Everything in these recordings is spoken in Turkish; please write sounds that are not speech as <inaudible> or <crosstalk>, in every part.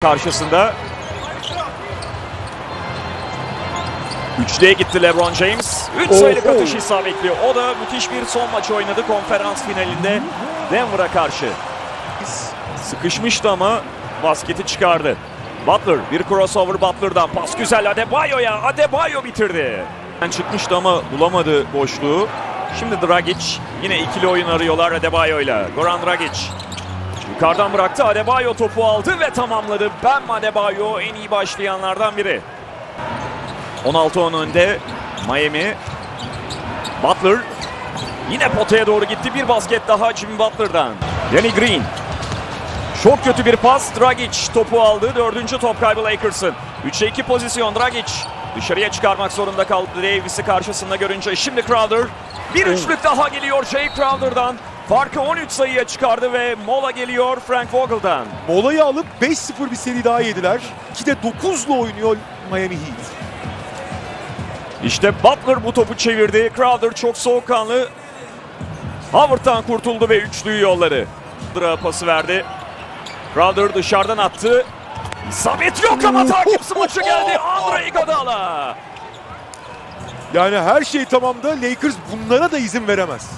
karşısında. Üçlüye gitti LeBron James. Üç sayılık atış isabetli. O da müthiş bir son maç oynadı konferans finalinde Denver'a karşı. Sıkışmıştı ama basketi çıkardı. Butler bir crossover Butler'dan pas güzel Adebayo'ya Adebayo bitirdi. Çıkmıştı ama bulamadı boşluğu. Şimdi Dragic yine ikili oyun arıyorlar Adebayo'yla. Goran Dragic Yukarıdan bıraktı. Adebayo topu aldı ve tamamladı. Bam Adebayo en iyi başlayanlardan biri. 16-10 önde Miami. Butler yine potaya doğru gitti. Bir basket daha Jimmy Butler'dan. Danny Green. Çok kötü bir pas. Dragic topu aldı. Dördüncü top kaybı Lakers'ın. 3'e 2 pozisyon Dragic. Dışarıya çıkarmak zorunda kaldı Davis'i karşısında görünce. Şimdi Crowder. Bir üçlük daha geliyor Jay Crowder'dan. Farkı 13 sayıya çıkardı ve mola geliyor Frank Vogel'dan. Molayı alıp 5-0 bir seri daha yediler. 2'de 9'la oynuyor Miami Heat. İşte Butler bu topu çevirdi. Crowder çok soğukkanlı. Howard'dan kurtuldu ve üçlüyü yolladı. Butler'a pası verdi. Crowder dışarıdan attı. İsabet yok ama takip smaçı geldi. Andre Iguodala. Yani her şey tamamda Lakers bunlara da izin veremez.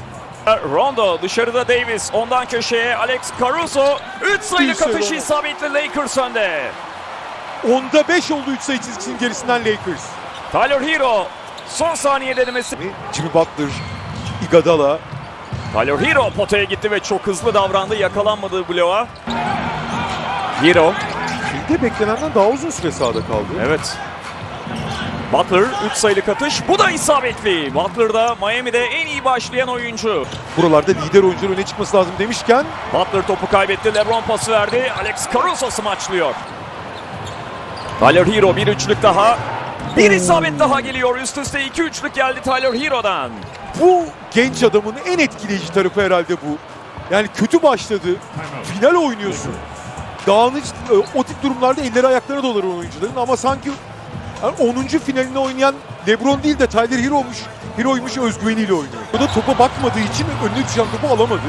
Rondo dışarıda Davis. Ondan köşeye Alex Caruso. 3 sayılık sayı atış Rondo. isabetli Lakers önde. Onda 5 oldu 3 sayı çizgisinin gerisinden Lakers. Tyler Hero son saniye denemesi. Jimmy Butler, Iguodala. Tyler Hero potaya gitti ve çok hızlı davrandı. Yakalanmadı bloğa. Hero. Filde beklenenden daha uzun süre sahada kaldı. Evet. Butler 3 sayılık atış. Bu da isabetli. Butler da Miami'de en iyi başlayan oyuncu. Buralarda lider oyuncular öne çıkması lazım demişken Butler topu kaybetti. LeBron pası verdi. Alex Caruso smaçlıyor. Tyler Hero bir üçlük daha. Bir isabet daha geliyor. Üst üste iki üçlük geldi Tyler Hero'dan. bu genç adamın en etkileyici tarafı herhalde bu. Yani kötü başladı. Final oynuyorsun. Dağınık e, o tip durumlarda elleri ayakları dolar oyuncuların ama sanki yani 10. finalinde oynayan LeBron değil de Tyler Hero'muş. Hero'ymuş özgüveniyle oynuyor. O da topa bakmadığı için önüne düşen topu alamadı.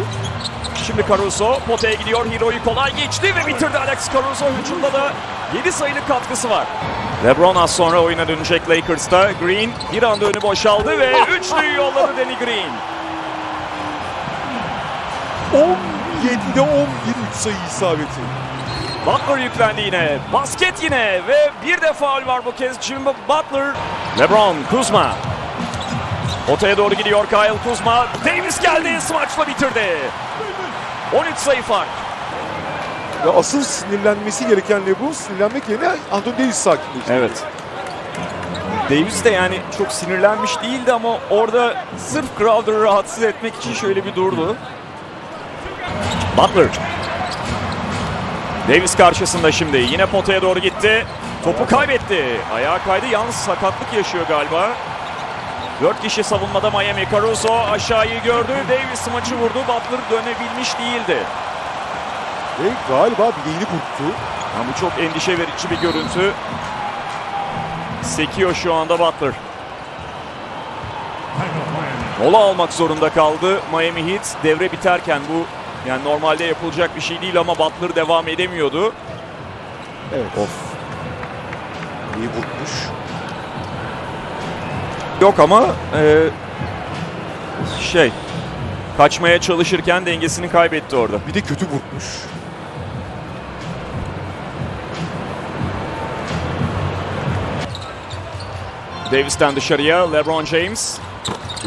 Şimdi Caruso potaya gidiyor. Hero'yu kolay geçti ve bitirdi Alex Caruso. Hücumda da 7 sayılık katkısı var. LeBron az sonra oyuna dönecek Lakers'ta. Green bir anda önü boşaldı ve üçlüyü yolladı Danny Green. 17'de 11 3 sayı isabeti. Butler yüklendi yine. Basket yine ve bir de faul var bu kez Jimmy Butler. LeBron, Kuzma. Potaya doğru gidiyor Kyle Kuzma. Davis geldi, smaçla bitirdi. 13 sayı fark. Ve asıl sinirlenmesi gereken LeBron sinirlenmek yerine Anthony Davis sakinleşti. Evet. Davis de yani çok sinirlenmiş değildi ama orada sırf Crowder'ı rahatsız etmek için şöyle bir durdu. Butler. Davis karşısında şimdi. Yine potaya doğru gitti. Topu kaybetti. Ayağa kaydı. Yalnız sakatlık yaşıyor galiba. Dört kişi savunmada Miami. Caruso aşağıyı gördü. Davis maçı vurdu. Butler dönebilmiş değildi. Ve galiba bileğini burktu. Ama bu çok endişe verici bir görüntü. Sekiyor şu anda Butler. Mola almak zorunda kaldı Miami Heat. Devre biterken bu yani normalde yapılacak bir şey değil ama Butler devam edemiyordu. Evet. Of. Bileği burkmuş. Yok ama e, şey kaçmaya çalışırken dengesini kaybetti orada. Bir de kötü burkmuş. Davis'ten dışarıya LeBron James.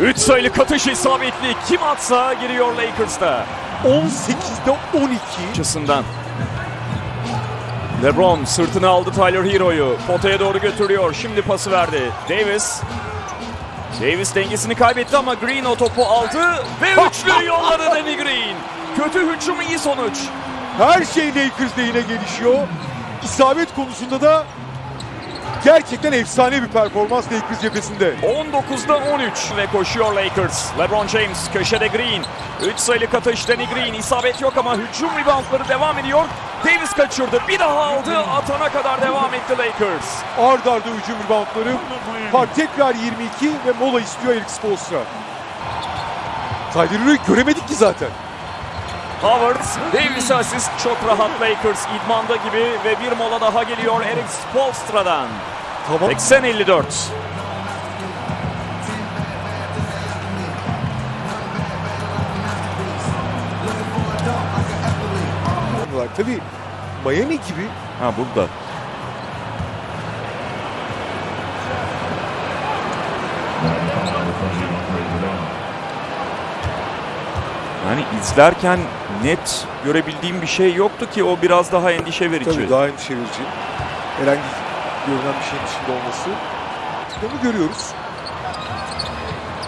3 sayılık atış isabetli. Kim atsa giriyor Lakers'ta. 18'de 12. açısından. LeBron sırtını aldı Tyler Hero'yu. Potaya doğru götürüyor. Şimdi pası verdi. Davis. Davis dengesini kaybetti ama Green o topu aldı ve üçlü <laughs> yolladı Danny Green. Kötü hücum iyi sonuç. Her şey Lakers lehine gelişiyor. İsabet konusunda da gerçekten efsane bir performans Lakers cephesinde. 19'da 13 ve koşuyor Lakers. LeBron James köşede Green. 3 sayılık atış Danny Green. İsabet yok ama hücum reboundları devam ediyor. Davis kaçırdı. Bir daha aldı. Atana kadar devam etti Lakers. Ard arda hücum reboundları. Fark tekrar 22 ve mola istiyor Eric Spoelstra. Tyler göremedik ki zaten. Howard, Davis asist çok rahat Lakers idmanda gibi ve bir mola daha geliyor Eric Spoelstra'dan. Tamam. 80-54. var. Tabii Miami gibi Ha burada. Yani izlerken net görebildiğim bir şey yoktu ki o biraz daha endişe verici. Tabii daha endişe verici. Herhangi görünen bir şeyin içinde olması. Bunu görüyoruz.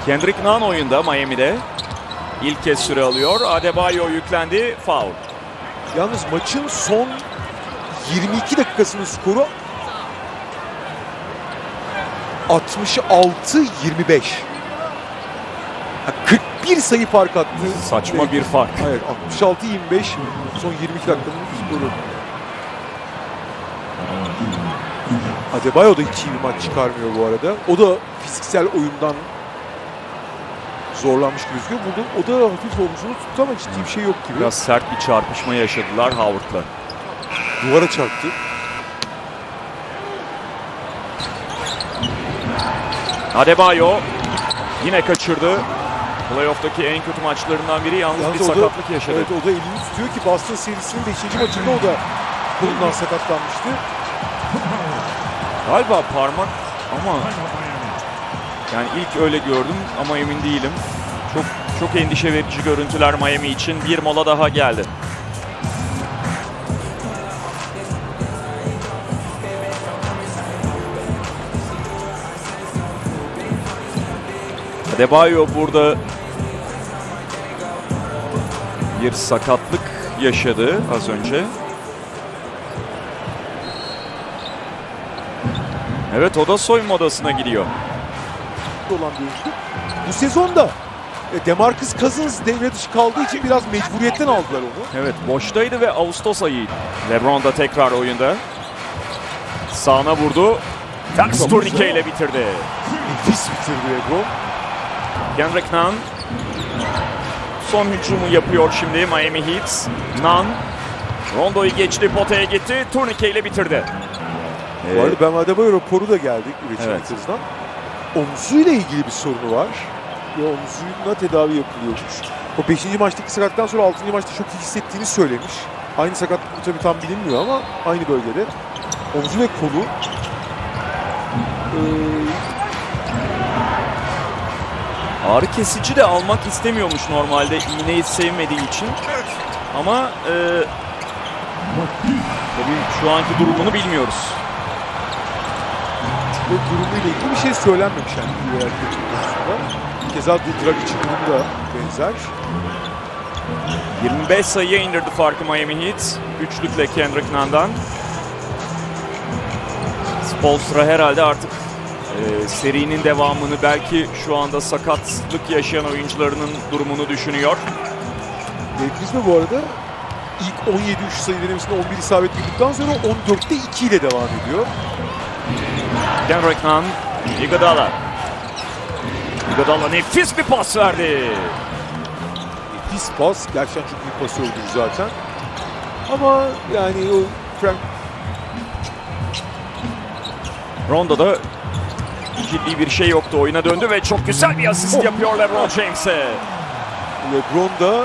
Kendrick Nunn oyunda Miami'de. İlk kez süre alıyor. Adebayo yüklendi. Foul. Yalnız maçın son 22 dakikasının skoru 66-25. 40 bir sayı fark attı. Saçma bir fark. Evet 66-25 son 22 dakikanın skoru. Adebayo da hiç iyi bir maç çıkarmıyor bu arada. O da fiziksel oyundan zorlanmış gözüküyor. Burada o da hafif omzunu tuttu ama ciddi bir şey yok gibi. Biraz sert bir çarpışma yaşadılar Howard'la. Duvara çarptı. Adebayo yine kaçırdı. Playoff'taki en kötü maçlarından biri yalnız, Yalnız bir o da- sakatlık yaşadı. Evet o da elini tutuyor ki Boston serisinin 5. maçında o da kolundan sakatlanmıştı. Galiba parmak ama yani ilk öyle gördüm ama emin değilim. Çok çok endişe verici görüntüler Miami için. Bir mola daha geldi. Adebayo burada bir sakatlık yaşadı az önce. Evet o da soyunma odasına gidiyor. olan bir oyuncu. Bu sezonda e, Demarcus Cousins devre dışı kaldığı için biraz mecburiyetten aldılar onu. Evet boştaydı ve Ağustos ayıydı. LeBron da tekrar oyunda. Sağına vurdu. Ters turnike ile bitirdi. Nefis bitirdi LeBron. Kendrick Nunn son hücumu yapıyor şimdi Miami Heat. Nunn Rondo'yu geçti, potaya gitti, turnike ile bitirdi. Bu arada Ben Adebayo raporu da geldi üretim Evet. hızdan. Omzuyla ilgili bir sorunu var. Ve omzuna tedavi yapılıyormuş. O 5. maçtaki sakatlıktan sonra 6. maçta çok iyi hissettiğini söylemiş. Aynı sakatlık tabii tam bilinmiyor ama aynı bölgede. Omzu ve kolu. Ee, Ağrı kesici de almak istemiyormuş normalde iğneyi sevmediği için. Ama e, tabii şu anki durumunu bilmiyoruz. ve durumuyla ilgili bir şey söylenmemiş yani kötü konusunda. Keza Drag için durumu da benzer. 25 sayıya indirdi farkı Miami Heat. Üçlükle Kendrick Nunn'dan. Spolstra herhalde artık e, serinin devamını belki şu anda sakatlık yaşayan oyuncularının durumunu düşünüyor. Lakers de bu arada ilk 17 3 sayı denemesinde 11 isabet bulduktan sonra 14'te 2 ile devam ediyor. Kendrick Nunn, Iguodala. Iguodala nefis bir pas verdi. Nefis pas. Gerçekten çok iyi pasördü zaten. Ama yani o Frank Rondo da ciddi bir şey yoktu. Oyuna döndü ve çok güzel bir asist yapıyor LeBron James'e. LeBron da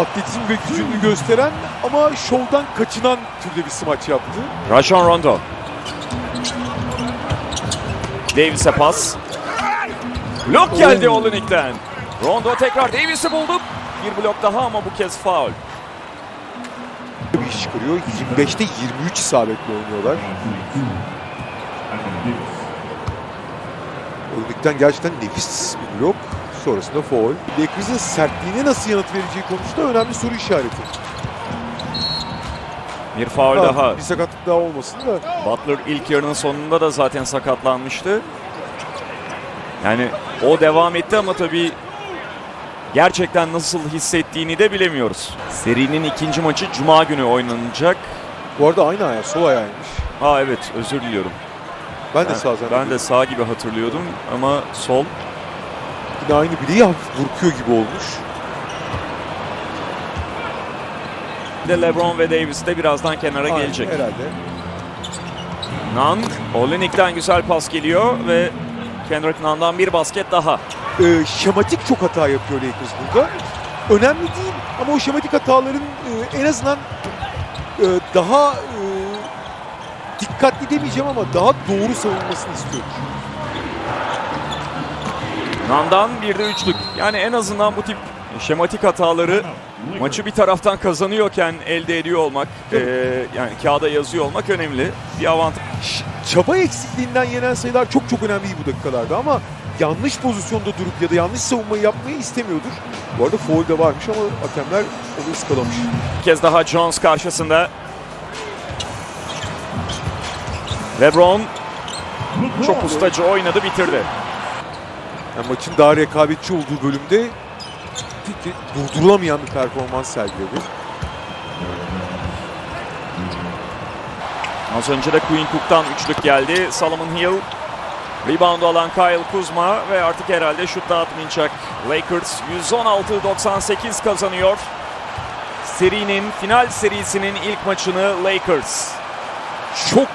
atletizm ve gücünü gösteren ama şovdan kaçınan türde bir smaç yaptı. Rajon Rondo. Davis'e pas. Blok geldi Oo. Olenik'ten. Rondo tekrar Davis'i buldu. Bir blok daha ama bu kez faul. Bir iş çıkarıyor. 25'te 23 isabetle oynuyorlar. Olimik'ten gerçekten nefis bir blok. Sonrasında foul. Lakers'ın sertliğine nasıl yanıt vereceği konusunda önemli soru işareti. Bir faul Ha, daha. Bir sakatlık daha olmasın da. Butler ilk yarının sonunda da zaten sakatlanmıştı. Yani o devam etti ama tabii gerçekten nasıl hissettiğini de bilemiyoruz. Serinin ikinci maçı Cuma günü oynanacak. Bu arada aynı ayağı, sol ayağıymış. Aa evet özür diliyorum. Ben de sağ zannediyorum. ben de sağ gibi hatırlıyordum ama sol. Yine aynı bileği hafif burkuyor gibi olmuş. De LeBron ve Davis de birazdan kenara Aynen, gelecek. Herhalde. Nunn, Olenik'ten güzel pas geliyor ve Kendrick Nunn'dan bir basket daha. Ee, şematik çok hata yapıyor Lakers burada. Önemli değil ama o şematik hataların e, en azından e, daha e, dikkatli demeyeceğim ama daha doğru savunmasını istiyorum. Nunn'dan bir de üçlük. Yani en azından bu tip şematik hataları maçı bir taraftan kazanıyorken elde ediyor olmak, eee, yani kağıda yazıyor olmak önemli. Bir avantaj. Çaba eksikliğinden yenen sayılar çok çok önemli bu dakikalarda ama yanlış pozisyonda durup ya da yanlış savunmayı yapmayı istemiyordur. Bu arada foul de varmış ama hakemler onu ıskalamış. Bir kez daha Jones karşısında. LeBron çok ustaca oynadı, bitirdi. Yani maçın daha rekabetçi olduğu bölümde durdurulamayan bir performans sergiledi. Az önce de Quinn Cook'tan üçlük geldi. Solomon Hill reboundu alan Kyle Kuzma ve artık herhalde şut dağıtmayacak. Lakers 116-98 kazanıyor. Serinin final serisinin ilk maçını Lakers. Çok